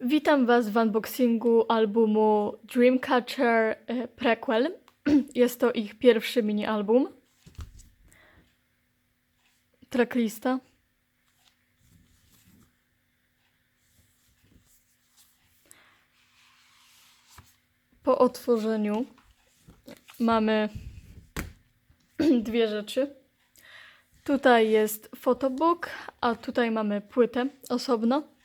Witam Was w unboxingu albumu Dreamcatcher e, Prequel. Jest to ich pierwszy mini album. Tracklista. Po otworzeniu mamy dwie rzeczy. Tutaj jest fotobook, a tutaj mamy płytę osobno.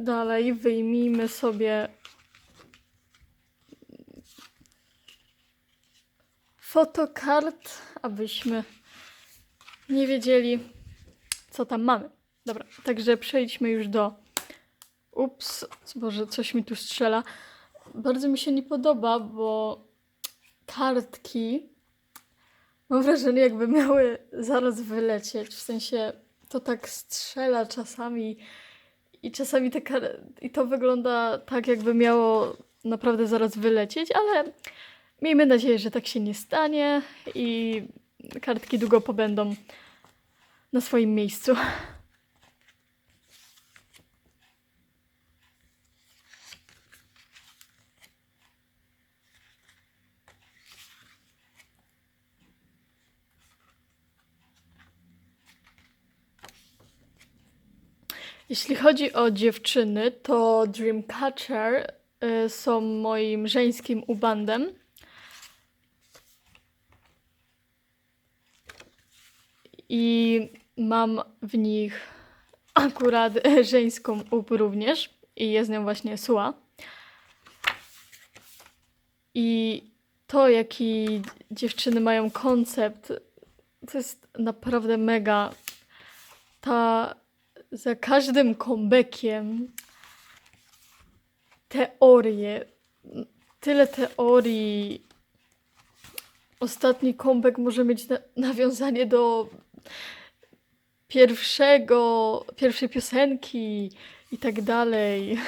Dalej wyjmijmy sobie fotokart, abyśmy nie wiedzieli, co tam mamy. Dobra, także przejdźmy już do. Ups, Boże, coś mi tu strzela. Bardzo mi się nie podoba, bo kartki mam wrażenie, jakby miały zaraz wylecieć. W sensie to tak strzela czasami i czasami te kar- i to wygląda tak, jakby miało naprawdę zaraz wylecieć, ale miejmy nadzieję, że tak się nie stanie i kartki długo pobędą na swoim miejscu. Jeśli chodzi o dziewczyny, to Dreamcatcher y, są moim żeńskim ubandem. I mam w nich akurat żeńską up również. I jest nią właśnie Sua. I to, jaki dziewczyny mają koncept, to jest naprawdę mega. Ta za każdym comebackiem teorie, tyle teorii. Ostatni comeback może mieć na- nawiązanie do pierwszego, pierwszej piosenki i tak dalej.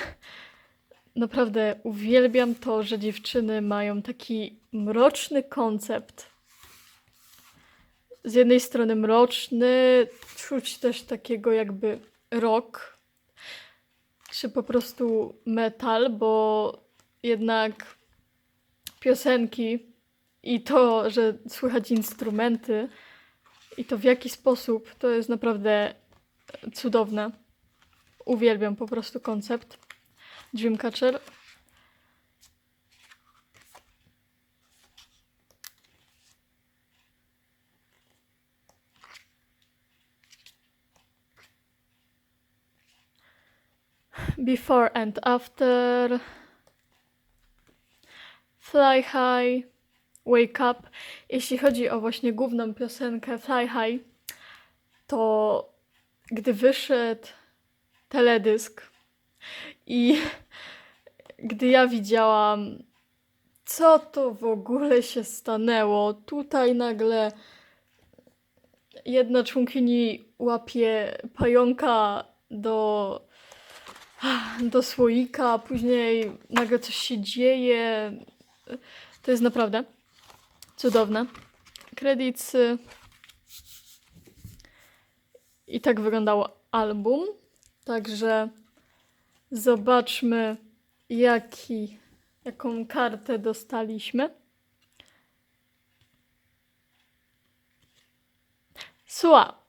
Naprawdę uwielbiam to, że dziewczyny mają taki mroczny koncept z jednej strony mroczny, czuć też takiego jakby rock, czy po prostu metal, bo jednak piosenki i to, że słychać instrumenty i to w jaki sposób, to jest naprawdę cudowne. Uwielbiam po prostu koncept Dreamcatcher. Before and After, Fly High, Wake Up. Jeśli chodzi o właśnie główną piosenkę Fly High, to gdy wyszedł teledysk i gdy ja widziałam, co to w ogóle się stanęło, tutaj nagle jedna członkini łapie pająka do do słoika, później nagle coś się dzieje. To jest naprawdę cudowne. Credits. I tak wyglądał album. Także zobaczmy, jaki, jaką kartę dostaliśmy. Sła.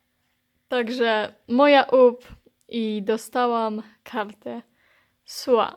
Także moja up i dostałam kartę Sła.